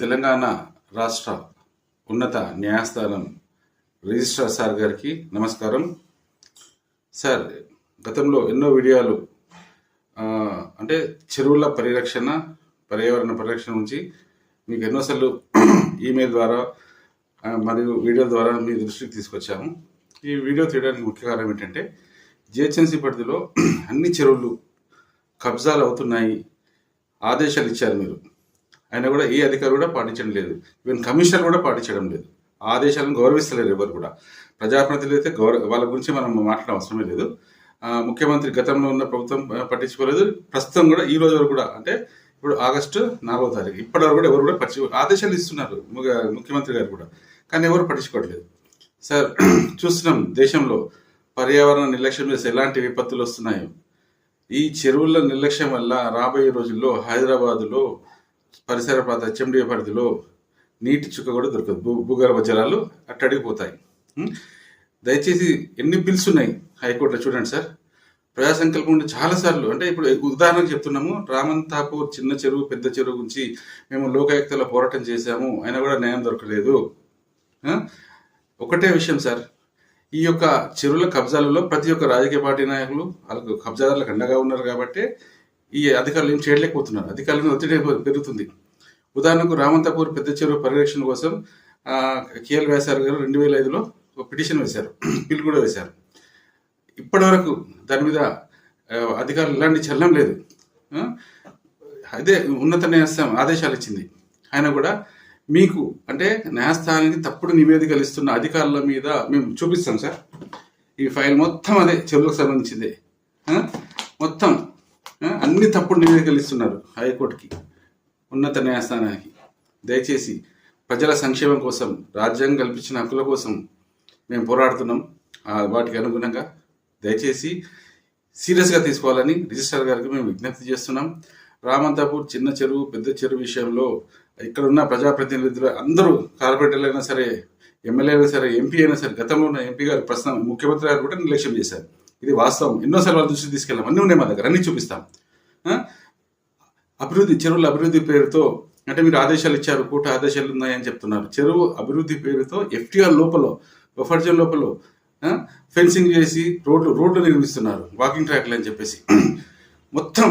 తెలంగాణ రాష్ట్ర ఉన్నత న్యాయస్థానం రిజిస్ట్రార్ సార్ గారికి నమస్కారం. సార్ గతంలో ఎన్నో వీడియోలు అంటే చెరువుల పరిరక్షణ పర్యావరణ పరిరక్షణ నుంచి మీకు ఎన్నోసార్లు ఈమెయిల్ ద్వారా మరియు వీడియో ద్వారా మీ దృష్టికి తీసుకొచ్చాము. ఈ వీడియో తీయడానికి ముఖ్య కారణం ఏంటంటే జిహెచ్ఎంసీ పరిధిలో అన్ని చెరువులు కబ్జాలు అవుతున్నాయి ఆదేశాలు ఇచ్చారు మీరు. ఆయన కూడా ఏ అధికారి కూడా పాటించడం లేదు. ఈవెన్ కమిషనర్ కూడా పాటించడం లేదు. ఆదేశాలను గౌరవిస్తలేరు ఎవరు కూడా. ప్రజాప్రతినిధులు అయితే గౌరవ వాళ్ళ గురించి మనం మాట్లాడడం అవసరమే లేదు. ముఖ్యమంత్రి గతంలో ఉన్న ప్రభుత్వం పట్టించుకోలేదు. ప్రస్తుతం కూడా ఈ రోజు వరకు కూడా అంటే ఇప్పుడు ఆగస్టు నాలుగో తారీఖు ఇప్పటి వరకు కూడా ఎవరు కూడా పట్టించు ఆదేశాలు ఇస్తున్నారు ముఖ్యమంత్రి గారు కూడా. కానీ ఎవరు పట్టించుకోవట్లేదు. సార్ చూస్తున్నాం దేశంలో పర్యావరణ నిర్లక్ష్యం చేస్తే ఎలాంటి విపత్తులు వస్తున్నాయో. ఈ చెరువుల నిర్లక్ష్యం వల్ల రాబోయే రోజుల్లో హైదరాబాదులో పరిసర ప్రాంత హెచ్ఎండి పరిధిలో నీటి చుక్క కూడా దొరకదు. భూ భూగర్భ జలాలు అట్టడిగిపోతాయి దయచేసి ఎన్ని బిల్స్ ఉన్నాయి హైకోర్టులో చూడండి సార్. ప్రజా సంకల్పం ఉంటే చాలాసార్లు అంటే ఇప్పుడు ఉదాహరణకు చెప్తున్నాము రామంతాపూర్ చిన్న చెరువు పెద్ద చెరువు గురించి మేము లోకాయుక్తలో పోరాటం చేశాము అయినా కూడా న్యాయం దొరకలేదు. ఒకటే విషయం సార్. ఈ యొక్క చెరువుల కబ్జాలలో ప్రతి ఒక్క రాజకీయ పార్టీ నాయకులు వాళ్ళకు కబ్జాదారులకు అండగా ఉన్నారు కాబట్టి ఈ అధికారులు ఏం చేయలేకపోతున్నారు. అధికారుల మీద ఒత్తిడి పెరుగుతుంది. ఉదాహరణకు రామంతపూర్ పెద్ద చెరువు పరిరక్షణ కోసం కేఎల్ వ్యాసారు గారు రెండు వేల ఐదులో ఒక పిటిషన్ వేశారు. బిల్ కూడా వేశారు. ఇప్పటివరకు దాని మీద అధికారులు ఎలాంటి చలనం లేదు. అదే ఉన్నత న్యాయస్థానం ఆదేశాలు ఇచ్చింది. ఆయన కూడా మీకు అంటే న్యాయస్థానానికి తప్పుడు నివేదికలు ఇస్తున్న అధికారుల మీద మేము చూపిస్తాం సార్. ఈ ఫైల్ మొత్తం అదే చెరువులకు సంబంధించిందే. మొత్తం అన్ని తప్పుడు నివేదికలు ఇస్తున్నారు హైకోర్టుకి ఉన్నత న్యాయస్థానానికి. దయచేసి ప్రజల సంక్షేమం కోసం రాజ్యాంగం కల్పించిన హక్కుల కోసం మేము పోరాడుతున్నాం. వాటికి అనుగుణంగా దయచేసి సీరియస్గా తీసుకోవాలని రిజిస్ట్రార్ గారికి మేము విజ్ఞప్తి చేస్తున్నాం. రామంతాపూర్ చిన్న చెరువు పెద్ద చెరువు విషయంలో ఇక్కడ ఉన్న ప్రజాప్రతినిధులు అందరూ కార్పొరేటర్లు అయినా సరే ఎమ్మెల్యే అయినా సరే ఎంపీ అయినా సరే గతంలో ఉన్న ఎంపీ గారు ప్రస్తుతం ముఖ్యమంత్రి గారు కూడా నిర్లక్ష్యం చేశారు. ఇది వాస్తవం. ఎన్నోసార్లు వాళ్ళ దృష్టికి తీసుకెళ్ళాం. అన్నీ ఉన్నాయి మా దగ్గర. అన్నీ చూపిస్తాం. అభివృద్ధి చెరువుల అభివృద్ధి పేరుతో అంటే మీరు ఆదేశాలు ఇచ్చారు కూట ఆదేశాలు ఉన్నాయని చెప్తున్నారు. చెరువు అభివృద్ధి పేరుతో ఎఫ్టీఆర్ లోపల బఫర్ జోన్ లోపల ఫెన్సింగ్ చేసి రోడ్లు రోడ్లు నిర్మిస్తున్నారు. వాకింగ్ ట్రాక్లు అని చెప్పేసి. మొత్తం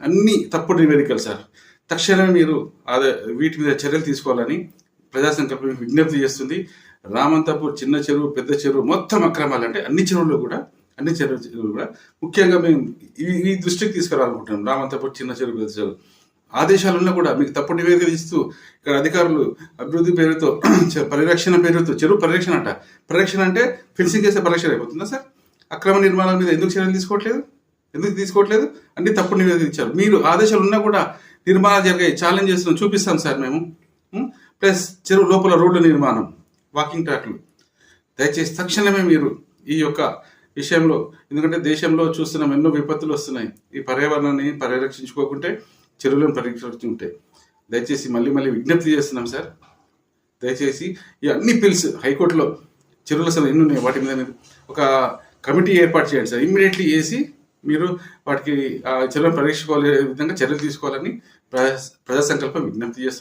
అన్ని తప్పుడు నివేదికలు సార్. తక్షణమే మీరు అదే వీటి మీద చర్యలు తీసుకోవాలని ప్రజా సంకల్పం విజ్ఞప్తి చేస్తుంది. రామంతాపూర్ చిన్న చెరువు పెద్ద చెరువు మొత్తం అక్రమాలు అంటే అన్ని చెరువుల్లో కూడా అన్ని చెరువులు కూడా ముఖ్యంగా మేము ఈ ఈ దృష్టికి తీసుకురావాలనుకుంటున్నాం. రామంతాపూర్ చిన్న చెరువు పెద్ద చెరువు ఆదేశాలు ఉన్నా కూడా మీకు తప్పుడు నివేదిక ఇస్తూ ఇక్కడ అధికారులు అభివృద్ధి పేరుతో పరిరక్షణ పేరుతో చెరువు పరిరక్షణ అంట. పరిరక్షణ అంటే ఫెన్సింగ్ చేసే పరిరక్షణ అయిపోతుందా సార్? అక్రమ నిర్మాణాల మీద ఎందుకు చర్యలు తీసుకోవట్లేదు? ఎందుకు తీసుకోవట్లేదు? అన్ని తప్పుడు నివేదిక ఇచ్చారు. మీరు ఆదేశాలు ఉన్నా కూడా నిర్మాణాలు జరిగాయి ఛాలెంజ్ చేస్తున్నాం. చూపిస్తాం సార్ మేము. ప్లస్ చెరువు లోపల రోడ్ల నిర్మాణం వాకింగ్ ట్రాక్లు. దయచేసి తక్షణమే మీరు ఈ యొక్క విషయంలో ఎందుకంటే దేశంలో చూస్తున్నాం ఎన్నో విపత్తులు వస్తున్నాయి. ఈ పర్యావరణాన్ని పరిరక్షించుకోకుంటే చెరువులను పరిరక్షించుకుంటే. దయచేసి మళ్ళీ మళ్ళీ విజ్ఞప్తి చేస్తున్నాం సార్. దయచేసి ఈ అన్ని పిల్స్ హైకోర్టులో చెరువుల అసలు ఎన్ని ఉన్నాయి? వాటి మీద ఒక కమిటీ ఏర్పాటు చేయండి సార్. ఇమ్మీడియట్లీ వేసి మీరు వాటికి ఆ చెరువులను పరీక్షించుకోలే విధంగా చర్యలు తీసుకోవాలని ప్రజా ప్రజా సంకల్పం విజ్ఞప్తి చేస్తున్నారు